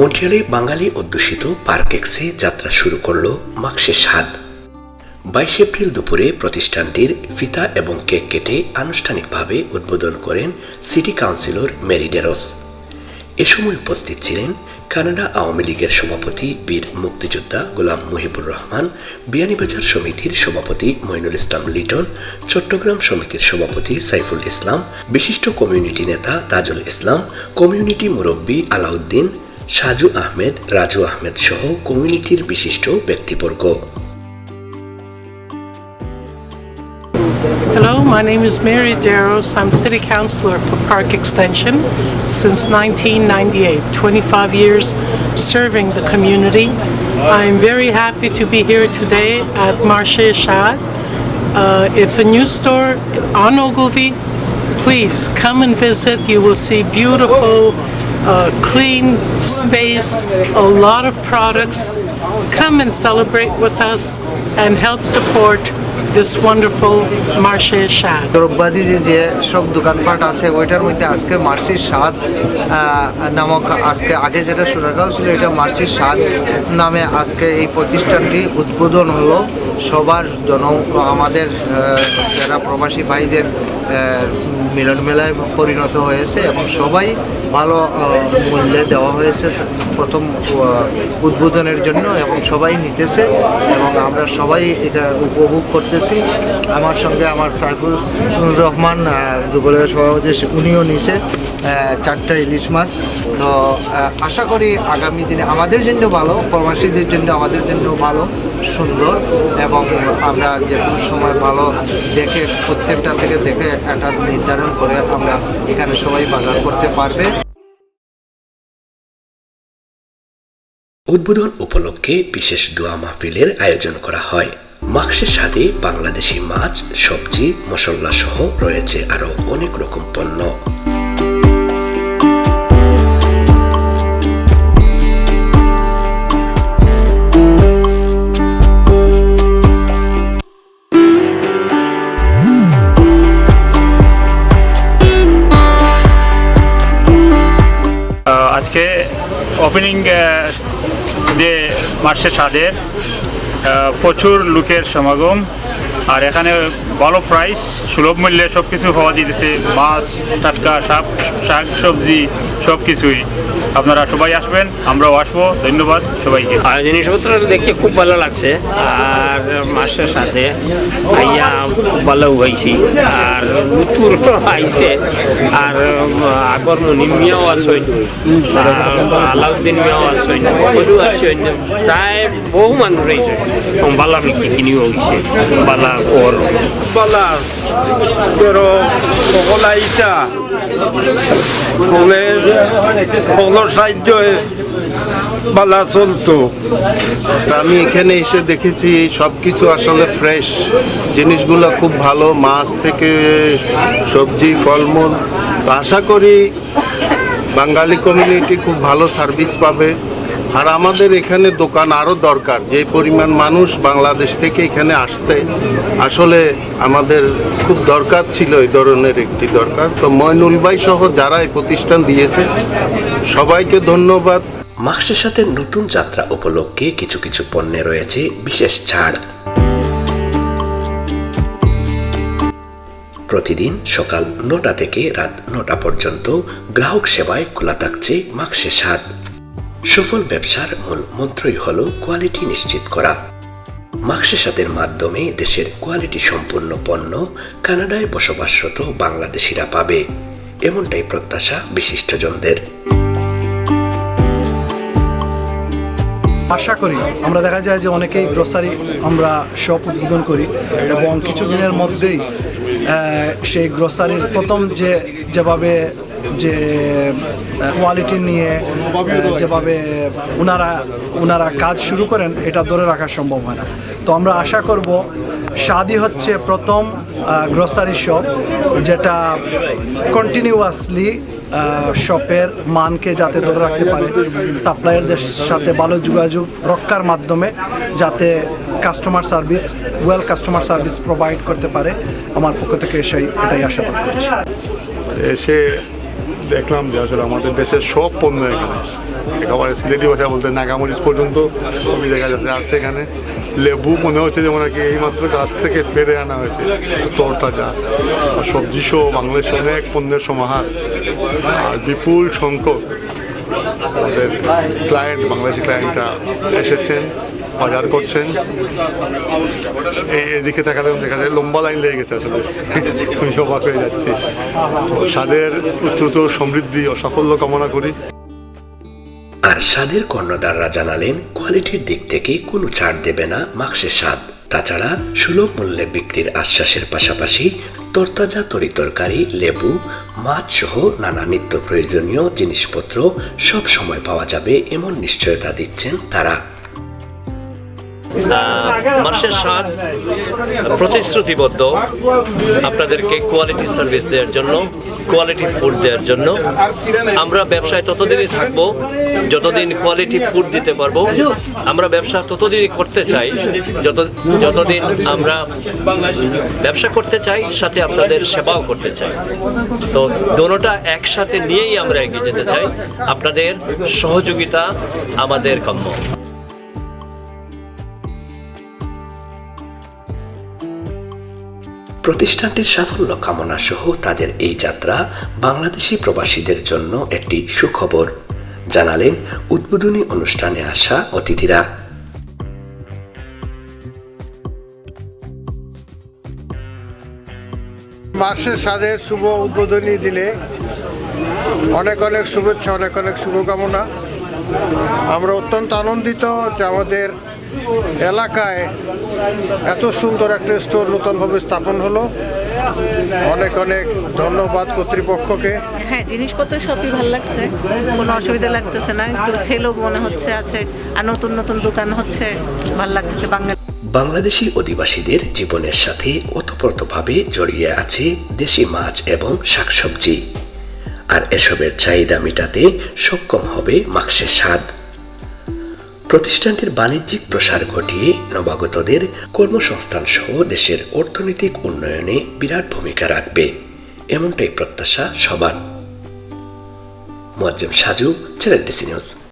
মন্ট্রিয়ালে বাঙালি অধ্যুষিত পার্ক এক্সে যাত্রা শুরু করল মাক্সে স্বাদ বাইশ এপ্রিল দুপুরে প্রতিষ্ঠানটির ফিতা এবং কেক কেটে আনুষ্ঠানিকভাবে উদ্বোধন করেন সিটি কাউন্সিলর মেরি ডেরোস। এ সময় উপস্থিত ছিলেন কানাডা আওয়ামী লীগের সভাপতি বীর মুক্তিযোদ্ধা গোলাম মুহিবুর রহমান, বিয়ানীবাজার সমিতির সভাপতি মইনুল ইসলাম লিটন, চট্টগ্রাম সমিতির সভাপতি সাইফুল ইসলাম, বিশিষ্ট কমিউনিটি নেতা তাজুল ইসলাম, কমিউনিটি মুরব্বী আলাউদ্দিন সাজু আহমেদ রাজু আহমেদ সহ কমিউনিটির বিশিষ্ট ব্যক্তিবর্গ Hello, my name is Mary Darrows. I'm City Councilor for Park Extension since 1998, 25 years serving the community. I'm very happy to be here today at Marché Shad. Uh, it's a new store on Ogilvy. Please come and visit. You will see beautiful, uh, clean space, a lot of products. Come and celebrate with us and help support this wonderful Marché Shad. দ্রব্যাদি যে সব দোকানপাট আছে ওইটার মধ্যে আজকে মার্সির স্বাদ নামক আজকে আগে যেটা সোনারগাঁও ছিল এটা মার্সির স্বাদ নামে আজকে এই প্রতিষ্ঠানটি উদ্বোধন হলো সবার জন আমাদের যারা প্রবাসী ভাইদের মিলন মেলায় পরিণত হয়েছে এবং সবাই ভালো মূল্যে দেওয়া হয়েছে প্রথম উদ্বোধনের জন্য এবং সবাই নিতেছে এবং আমরা সবাই এটা উপভোগ করতেছি। আমার সঙ্গে আমার সাইফুল রহমান যুবলীগের সভাপতি, উনিও নিছে চারটা ইলিশ মাছ। তো আশা করি আগামী দিনে আমাদের জন্য ভালো, প্রবাসীদের জন্য আমাদের জন্য ভালো। সুন্দর এবং আমরা যে কোনো সময় ভালো দেখে প্রত্যেকটা থেকে দেখে একটা নির্ধারণ করে আমরা এখানে সবাই বাজার করতে পারবে। উদ্বোধন উপলক্ষে বিশেষ দোয়া মাহফিলের আয়োজন করা হয়। মাক্সের সাথে বাংলাদেশি মাছ, সবজি, মশলা সহ রয়েছে আরও অনেক রকম পণ্য। আজকে ওপেনিং যে মার্চে সাদের প্রচুর লুকের সমাগম। আর এখানে ভালো প্রাইস সুলভ মূল্যে সব কিছু পাওয়া দিতেছে, মাছ, টাটকা, শাক শাক সবজি সব কিছুই আপনারা সবাই আসবেন আমরাও আসব ধন্যবাদ সবাইকে। আর জিনিসপত্র দেখতে খুব ভালো লাগছে। আর মাসের সাথে আইয়া খুব ভালো হয়েছি। আর নতুন আইছে। আর আগর মনি মিয়াও আসইন আর আলাউদ্দিন মিয়াও আসইন সরু আসইন প্রায় বহু মানুষ রয়েছে। বালা বিক্রি কিনিও হয়েছে। বালা ওর bala pero সকল আইতা। সকলের সকলের সাহায্য বালা চলতো। আমি এখানে এসে দেখেছি সব কিছু আসলে ফ্রেশ জিনিসগুলো খুব ভালো, মাছ থেকে সবজি, ফলমূল। আশা করি বাঙালি কমিউনিটি খুব ভালো সার্ভিস পাবে। আর আমাদের এখানে দোকান আরও দরকার। যে পরিমাণ মানুষ বাংলাদেশ থেকে এখানে আসছে, আসলে আমাদের খুব দরকার ছিল এই ধরনের একটি দরকার। তো ময়নুল ভাই সহ যারা এই প্রতিষ্ঠান দিয়েছে, সবাইকে ধন্যবাদ। মাক্সের সাথে নতুন যাত্রা উপলক্ষে কিছু কিছু পণ্যে রয়েছে বিশেষ ছাড়। প্রতিদিন সকাল নটা থেকে রাত নটা পর্যন্ত গ্রাহক সেবায় খোলা থাকছে মাক্সে স্বাদ। সফল ব্যবসার মূল মন্ত্রই হল কোয়ালিটি নিশ্চিত করা। মাক্সে স্বাদের মাধ্যমে দেশের কোয়ালিটি সম্পূর্ণ পণ্য কানাডায় বসবাসরত বাংলাদেশিরা পাবে। এমনটাই প্রত্যাশা বিশিষ্টজনদের। আশা করি আমরা দেখা যায় যে অনেকেই গ্রসারি আমরা শপ উদ্বোধন করি এবং কিছুদিনের মধ্যেই সেই গ্রসারির প্রথম যে যেভাবে যে কোয়ালিটি নিয়ে যেভাবে ওনারা ওনারা কাজ শুরু করেন, এটা ধরে রাখা সম্ভব হয় না। তো আমরা আশা করব শাদি হচ্ছে প্রথম গ্রসারি শপ যেটা কন্টিনিউয়াসলি শপের মানকে যাতে ধরে রাখতে পারে সাপ্লায়ারদের সাথে ভালো যোগাযোগ রক্ষার মাধ্যমে যাতে customer service well customer service provide করতে পারে, আমার পক্ষ থেকে সেই এটাই আশা করছি। এসে দেখলাম যে আসলে আমাদের দেশের সব পণ্য এখানে। একেবারে সিলেটি ভাষা বলতে নাগামরিচ পর্যন্ত সবই দেখা যাচ্ছে। আছে এখানে লেবু মনে হচ্ছে যেমন আর কি এইমাত্র গাছ থেকে পেরে আনা হয়েছে। তরতাজা সবজি সহ বাংলাদেশে অনেক পণ্যের সমাহার। আর বিপুল সংখ্যক আমাদের ক্লায়েন্ট বাংলাদেশি ক্লায়েন্টরা এসেছেন। বাজার করছেন। এই- এদিকে তাকালে দেখা যায় লম্বা লাইন লেগে গেছে আসলে। অবাক হয়ে যাচ্ছি। স্বাদের উচ্চতর সমৃদ্ধি ও সাফল্য কামনা করি। আর স্বাদের কর্ণদাররা জানালেন, কোয়ালিটির দিক থেকে কোনো ছাড় দেবে না মাক্সের স্বাদ। তাছাড়া সুলভ মূল্যে বিক্রির আশ্বাসের পাশাপাশি তরতাজা তরিতরকারি লেবু, মাছ সহ নানা নিত্য প্রয়োজনীয় জিনিসপত্র সব সময় পাওয়া যাবে এমন নিশ্চয়তা দিচ্ছেন তারা। মাসের স্বাদ প্রতিশ্রুতিবদ্ধ আপনাদেরকে কোয়ালিটি সার্ভিস দেওয়ার জন্য কোয়ালিটি ফুড দেওয়ার জন্য। আমরা ব্যবসায় ততদিনই থাকব, যতদিন কোয়ালিটি ফুড দিতে পারব। আমরা ব্যবসা ততদিনই করতে চাই, যত, যতদিন আমরা ব্যবসা করতে চাই, সাথে আপনাদের সেবাও করতে চাই। তো দোনোটা একসাথে নিয়েই আমরা এগিয়ে যেতে চাই। আপনাদের সহযোগিতা আমাদের কাম্য। প্রতিষ্ঠানটির সাফল্য কামনা সহ তাদের এই যাত্রা বাংলাদেশি প্রবাসীদের জন্য একটি সুখবর। জানালেন উদ্বোধনী অনুষ্ঠানে আসা অতিথিরা। মাসের স্বাদের শুভ উদ্বোধনী দিনে অনেক অনেক শুভেচ্ছা, অনেক অনেক শুভকামনা। আমরা অত্যন্ত আনন্দিত যে আমাদের এলাকায় এত সুন্দর একটা স্টোর নতুনভাবে স্থাপন হলো। অনেক অনেক ধন্যবাদ কর্তৃপক্ষকে। হ্যাঁ জিনিসপত্র সবই ভালো লাগছে। কোনো অসুবিধা লাগতেছে না। একটু ছেলেও মনে হচ্ছে আছে। আর নতুন নতুন দোকান হচ্ছে। ভালো লাগতেছে বাঙালি বাংলাদেশি অধিবাসীদের জীবনের সাথে ওতপ্রোতভাবে জড়িয়ে আছে দেশি মাছ এবং শাকসবজি। আর এসবের চাহিদা মেটাতে সক্ষম হবে মাক্সের স্বাদ। প্রতিষ্ঠানটির বাণিজ্যিক প্রসার ঘটিয়ে নবাগতদের কর্মসংস্থান সহ দেশের অর্থনৈতিক উন্নয়নে বিরাট ভূমিকা রাখবে। এমনটাই প্রত্যাশা সবার। Moazzem Saju, channel DC news.